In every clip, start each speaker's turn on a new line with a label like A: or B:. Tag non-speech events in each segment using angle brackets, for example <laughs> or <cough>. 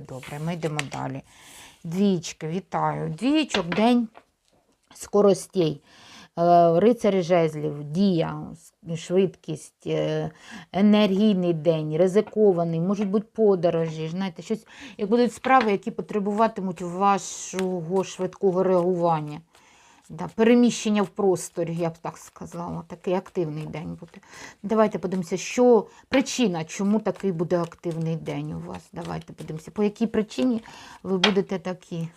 A: добре. Ми йдемо далі. Двічки, вітаю. Двічок, день скоростей. Е, Рицарі жезлів, дія, швидкість, е, енергійний день, ризикований, можуть бути подорожі. Знаєте, щось, як будуть справи, які потребуватимуть вашого швидкого реагування. Да, переміщення в просторі, я б так сказала. Такий активний день буде. Давайте подивимося, що причина, чому такий буде активний день у вас. Давайте подивимося, по якій причині ви будете такі.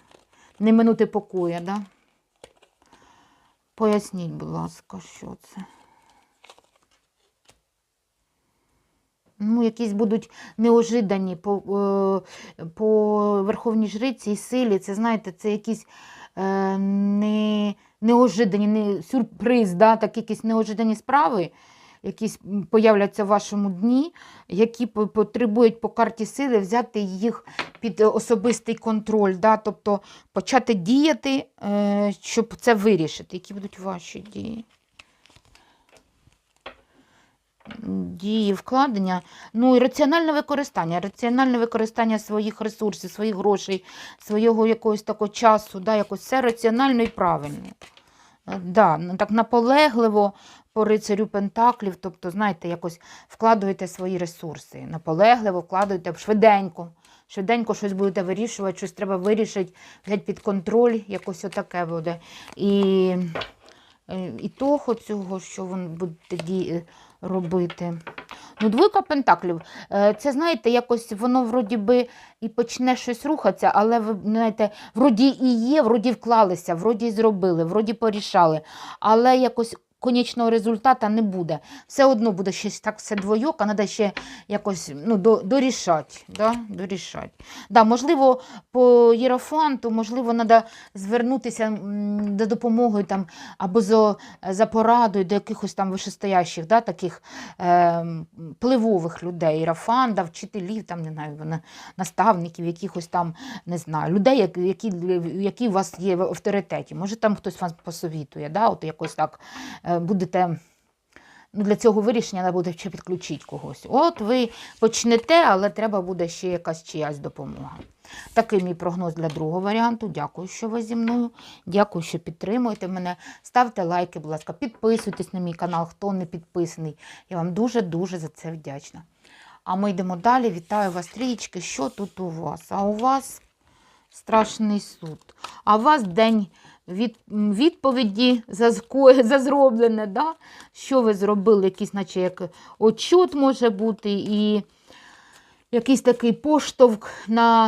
A: Не минути покоя, да? Поясніть, будь ласка, що це. Ну, якісь будуть неожидані по, е, по Верховній Жриці і силі. Це, знаєте, це якісь не, неожидані, не, сюрприз, да, так, якісь неожидані справи, якісь появляться в вашому дні, які потребують по карті сили взяти їх під е, особистий контроль, да, тобто почати діяти, е, щоб це вирішити. Які будуть ваші дії? Дії вкладення, ну і раціональне використання, раціональне використання своїх ресурсів, своїх грошей, свого якогось такого часу, да, якось все раціонально і правильно. Да, так наполегливо по рицарю Пентаклів, тобто, знаєте, якось вкладуєте свої ресурси, наполегливо вкладуєте швиденько. Швиденько щось будете вирішувати, щось треба вирішити, взяти під контроль, якось отаке буде. І, і того цього, що ви будете тоді робити. Ну, двойка пентаклів. Е, Це, знаєте, якось воно вроді би і почне щось рухатися, але ви знаєте, вроді і є, вроді вклалися, вроді зробили, вроді порішали, але якось конечного результату не буде. Все одно буде щось так все двойока, треба ще якось ну, до, дорішати. Да? Дорішати. Да, можливо, по єрофанту, можливо, треба звернутися м, до допомоги там, або за, за порадою до якихось там вишестоящих, да, таких е, пливових людей, єрофанда, вчителів, там, не знаю, наставників, якихось там, не знаю, людей, які, які у вас є в авторитеті. Може, там хтось вас посовітує, да, от якось так е, будете. Ну, для цього вирішення треба буде ще підключити когось. От ви почнете, але треба буде ще якась чиясь допомога. Такий мій прогноз для другого варіанту. Дякую, що ви зі мною. Дякую, що підтримуєте мене. Ставте лайки, будь ласка, підписуйтесь на мій канал, хто не підписаний. Я вам дуже-дуже за це вдячна. А ми йдемо далі. Вітаю вас, трієчки. Що тут у вас? А у вас страшний суд. А у вас день від, відповіді за, <laughs> за зроблене. Да? Що ви зробили? Якийсь, наче як отчут може бути, і якийсь такий поштовх на